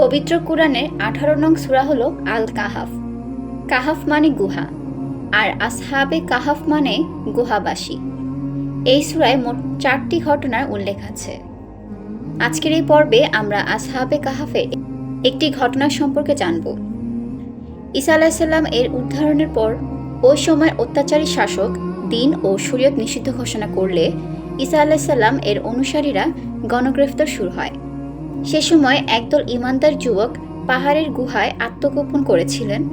পবিত্র কোরআনের আঠারো নং সূরা হলো আল কাহাফ কাহাফ মানে গুহা, আর আসহাবে কাহাফ মানে গুহাবাসী। এই সূরায় মোট চারটি ঘটনার উল্লেখ আছে। আজকের এই পর্বে আমরা আসহাবে কাহাফে একটি ঘটনা সম্পর্কে জানব। ঈসা আলাহিসাল্লাম এর উদ্ধারণের পর ওই সময় অত্যাচারী শাসক, দিন ও শরীয়ত নিষিদ্ধ ঘোষণা করলে ঈসা আলাহিসাল্লাম এর অনুসারীরা গণগ্রেফতার শুরু হয়। সে সময় একদল ইমানদার যুবক পাহাড়ের গুহায় আত্মগোপন করেছিলেন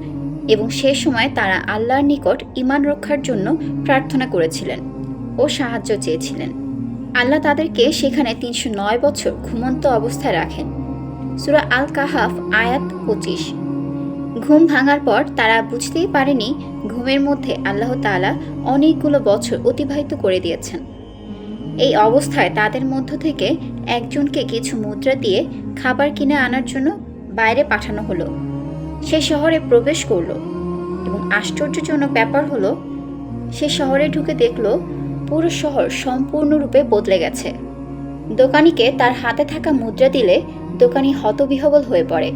এবং সে সময় তারা আল্লাহর নিকট ইমান রক্ষার জন্য প্রার্থনা করেছিলেন ও সাহায্য চেয়েছিলেন। আল্লাহ তাদেরকে সেখানে তিনশো নয় বছর ঘুমন্ত অবস্থায় রাখেন। সুরা আল কাহাফ আয়াত পঁচিশ। ঘুম ভাঙার পর তারা বুঝতেই পারেনি ঘুমের মধ্যে আল্লাহ তাআলা অনেকগুলো বছর অতিবাহিত করে দিয়েছেন। এই অবস্থায় তাদের মধ্য থেকে একজনকে কিছু মুদ্রা দিয়ে খাবার কিনে আনার জন্য বাইরে পাঠানো হলো। সে শহরে প্রবেশ করল এবং আশ্চর্যজনক ব্যাপার হলো, সে শহরে ঢুকে দেখল পুরো শহর সম্পূর্ণরূপে বদলে গেছে। দোকানিকে তার হাতে থাকা মুদ্রা দিলে দোকানি হতবিহবল হয়ে পড়ে,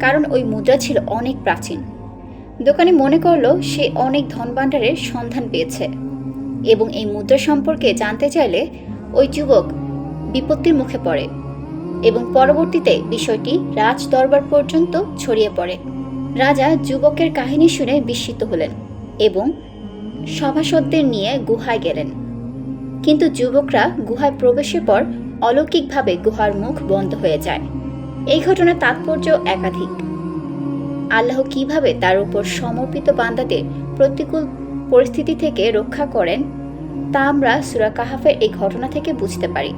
কারণ ওই মুদ্রা ছিল অনেক প্রাচীন। দোকানি মনে করল সে অনেক ধনভাণ্ডারের সন্ধান পেয়েছে। এবং এই মুদ্রা সম্পর্কে জানতে চাইলে ওই যুবক বিপত্তির মুখে পড়ে এবং পরবর্তীতে বিষয়টি রাজ দরবার পর্যন্ত ছড়িয়ে পড়ে। রাজা যুবকের কাহিনী শুনে বিস্মিত হলেন এবং সভাসদদের নিয়ে গুহায় গেলেন। কিন্তু যুবকরা গুহায় প্রবেশের পর অলৌকিকভাবে গুহার মুখ বন্ধ হয়ে যায়। এই ঘটনার তাৎপর্য একাধিক। আল্লাহ কীভাবে তার উপর সমর্পিত বান্দাদের প্রতিকূল পরিস্থিতি থেকে রক্ষা করেন তা আমরা সুরা কাহাফের এই ঘটনা থেকে বুঝতে পারি।